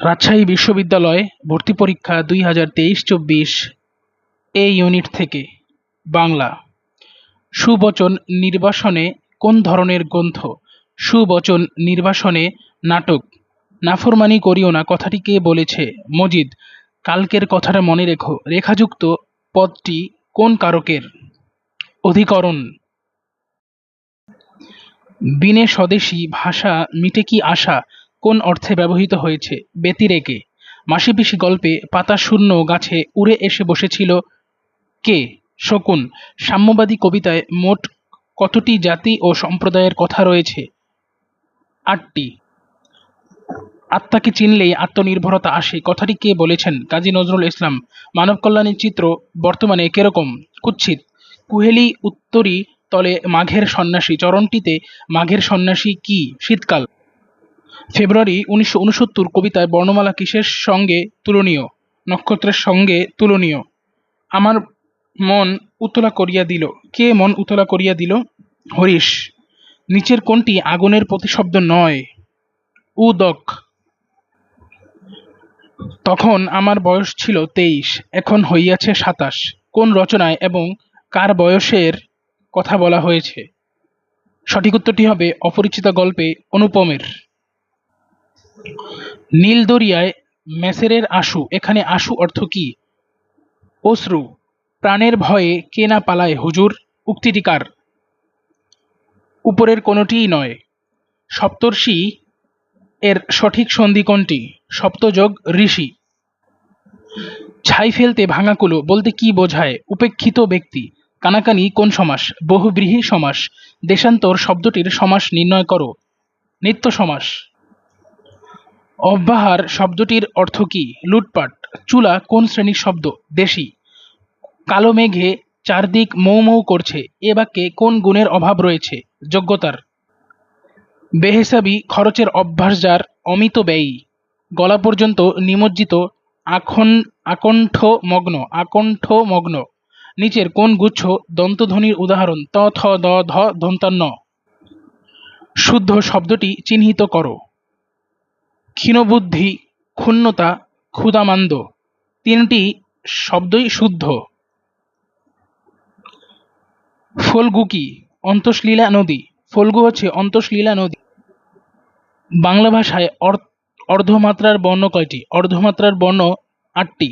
রাজশাহী বিশ্ববিদ্যালয় ভর্তি পরীক্ষা দুই হাজার তেইশ চব্বিশ এ ইউনিট থেকে। বাংলা। সুবচন নির্বাসনে কোন ধরনের গ্রন্থ? সুবচন নির্বাসনে নাটক। নাফরমানি করিও না, কথাটি কে বলেছে? মজিদ, কালকের কথাটা মনে রেখো। রেখাযুক্ত পদটি কোন কারকের? অধিকরণ। বিনে স্বদেশী ভাষা মিটে কি আশা? কোন অর্থে ব্যবহৃত হয়েছে? ব্যতিরেকে। মাসিপিসি গল্পে পাতা শূন্য গাছে উড়ে এসে বসেছিল কে? শকুন। সাম্যবাদী কবিতায় মোট কতটি জাতি ও সম্প্রদায়ের কথা রয়েছে? আটটি। আত্মাকে চিনলেই আত্মনির্ভরতা আসে। কথাটি কে বলেছেন? কাজী নজরুল ইসলাম। মানব কল্যাণের চিত্র বর্তমানে কেরকম? কুৎসিত। কুহেলি উত্তরী তলে মাঘের সন্ন্যাসী। চরণটিতে মাঘের সন্ন্যাসী কি? শীতকাল। ফেব্রুয়ারি উনিশশো উনসত্তর কবিতায় বর্ণমালা কিসের সঙ্গে তুলনীয়? নক্ষত্রের সঙ্গে তুলনীয়। আমার মন উতলা করিয়া দিল। কে মন উতলা করিয়া দিল? হরিশ। নিচের কোনটি আগুনের প্রতিশব্দ নয়। উদক তখন আমার বয়স ছিল তেইশ, এখন হইয়াছে সাতাশ। কোন রচনায় এবং কার বয়সের কথা বলা হয়েছে? সঠিক উত্তরটি হবে অপরিচিতা গল্পে অনুপমের। নীল দরিয়ায় মেসেরের আশু, এখানে আশু অর্থ কি? অশ্রু, প্রাণের ভয়ে কে না পালায় হুজুর, উক্তিটি কার? উপরের কোনোটিই নয়। সপ্তর্ষি এর সঠিক সন্ধি কোনটি? সপ্তযোগ ঋষি। ছাই ফেলতে ভাঙাকুলো বলতে কি বোঝায়? উপেক্ষিত ব্যক্তি। কানাকানি কোন সমাস? বহুব্রীহি সমাস। দেশান্তর শব্দটির সমাস নির্ণয় করো। নিত্য সমাস। অব্যাহার শব্দটির অর্থ কি? লুটপাট। চুলা কোন শ্রেণির শব্দ? দেশি। কালো মেঘে চারদিক মৌ মৌ করছে। এ বাক্যে কোন গুণের অভাব রয়েছে? যোগ্যতার। বেহেসাবি খরচের অভ্যাস যার অমিত ব্যয়ী। গলা পর্যন্ত নিমজ্জিত আখন আকণ্ঠ মগ্ন আকণ্ঠ মগ্ন নিচের কোন গুচ্ছ দন্তধ্বনির উদাহরণ? ত, থ, দ, ধ দন্তান্ন শুদ্ধ শব্দটি চিহ্নিত করো। ক্ষীণবুদ্ধি, ক্ষুণ্ণতা, ক্ষুদামান্দ তিনটি শব্দই শুদ্ধ। ফলগু কি অন্তঃলীলা নদী। ফলগু হচ্ছে অন্তঃলীলা নদী। বাংলা ভাষায় অর্ধমাত্রার বর্ণ কয়টি? অর্ধমাত্রার বর্ণ আটটি।